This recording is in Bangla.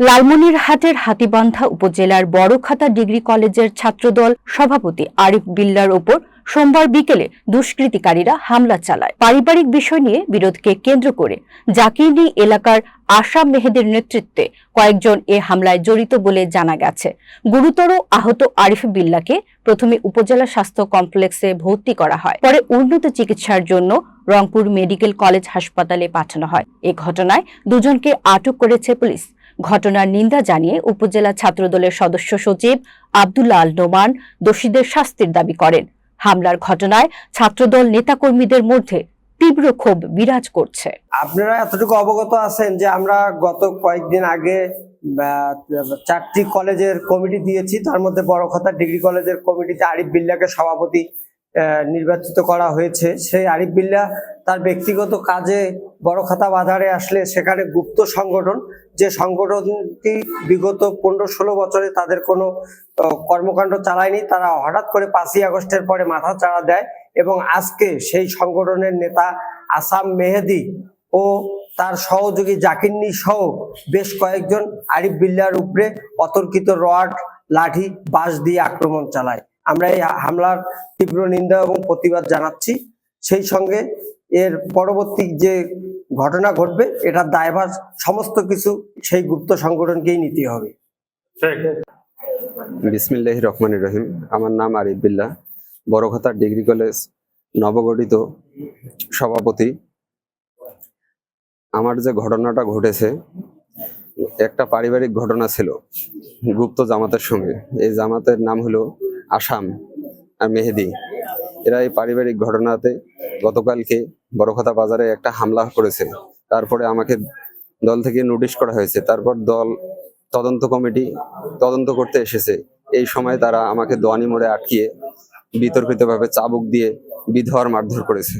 লালমনিরহাটের হাতীবান্ধা উপজেলার বড়খাতা ডিগ্রি কলেজের ছাত্রদল সভাপতি আরিফ বিল্লার ওপর সোমবার বিকেলে দুষ্কৃতিকারীরা হামলা চালায়। পারিবারিক বিষয় নিয়ে বিরোধকে কেন্দ্র করে জাকিরনি এলাকার আশা মেহেদের নেতৃত্বে কয়েকজন এ হামলায় জড়িত বলে জানা গেছে। গুরুতর আহত আরিফ বিল্লাকে প্রথমে উপজেলা স্বাস্থ্য কমপ্লেক্সে ভর্তি করা হয়, পরে উন্নত চিকিৎসার জন্য রংপুর মেডিকেল কলেজ হাসপাতালে পাঠানো হয়। এ ঘটনায় দুজনকে আটক করেছে পুলিশ। ঘটনার নিন্দা জানিয়ে উপজেলা ছাত্রদলের সদস্য সচিব আব্দুল্লাহ আল নোমান দোষীদের শাস্তির দাবি করেন। হামলার ঘটনায় ছাত্রদল নেতাকর্মীদের মধ্যে তীব্র ক্ষোভ বিরাজ করছে। আপনারা এতটুকু অবগত আছেন যে আমরা গত কয়েকদিন আগে চারটি কলেজের কমিটি দিয়েছি। তার মধ্যে বড় কথা ডিগ্রি কলেজের কমিটিতে আরিফ বিল্লাকে সভাপতি নির্বাচিত করা হয়েছে। সেই আরিফ বিল্লা তার ব্যক্তিগত কাজে বড়খাতা বাজারে আসলে সেখানে গুপ্ত সংগঠন, যে সংগঠনটি বিগত পনেরো ষোলো বছরে তাদের কোনো কর্মকাণ্ড চালায়নি, তারা হঠাৎ করে পাঁচই আগস্টের পরে মাথা চাড়া দেয় এবং আজকে সেই সংগঠনের নেতা আসাম মেহেদি ও তার সহযোগী জাকিন্নি সহ বেশ কয়েকজন আরিফ বিল্লার উপরে অতর্কিত রড, লাঠি, বাঁশ দিয়ে আক্রমণ চালায়। আমরা এই হামলার তীব্র নিন্দা এবং প্রতিবাদ জানাচ্ছি। সেই সঙ্গে এর পরবর্তী যে ঘটনা ঘটবে এটার দায়ভার সমস্ত কিছু সেই গুপ্ত সংগঠনকেই নিতে হবে। বিসমিল্লাহ রহমান রহিম। আমার নাম আরিফ বিল্লাহ বড়খাতা ডিগ্রি কলেজ নবগঠিত সভাপতি। আমার যে ঘটনাটা ঘটেছে একটা পারিবারিক ঘটনা ছিল গুপ্ত জামাতের সঙ্গে। এই জামাতের নাম হলো আসাম আর মেহেদি। এরা এই পারিবারিক ঘটনাতে গতকালকে বড়খাতা বাজারে একটা হামলা করেছে তারপরে আমাকে দল থেকে নোটিশ করা হয়েছে। তারপর দল তদন্ত কমিটি তদন্ত করতে এসেছে। এই সময় তারা আমাকে দোয়ানি মোড়ে আটকিয়ে বিতর্কিতভাবে চাবুক দিয়ে বিধর মারধর করেছে।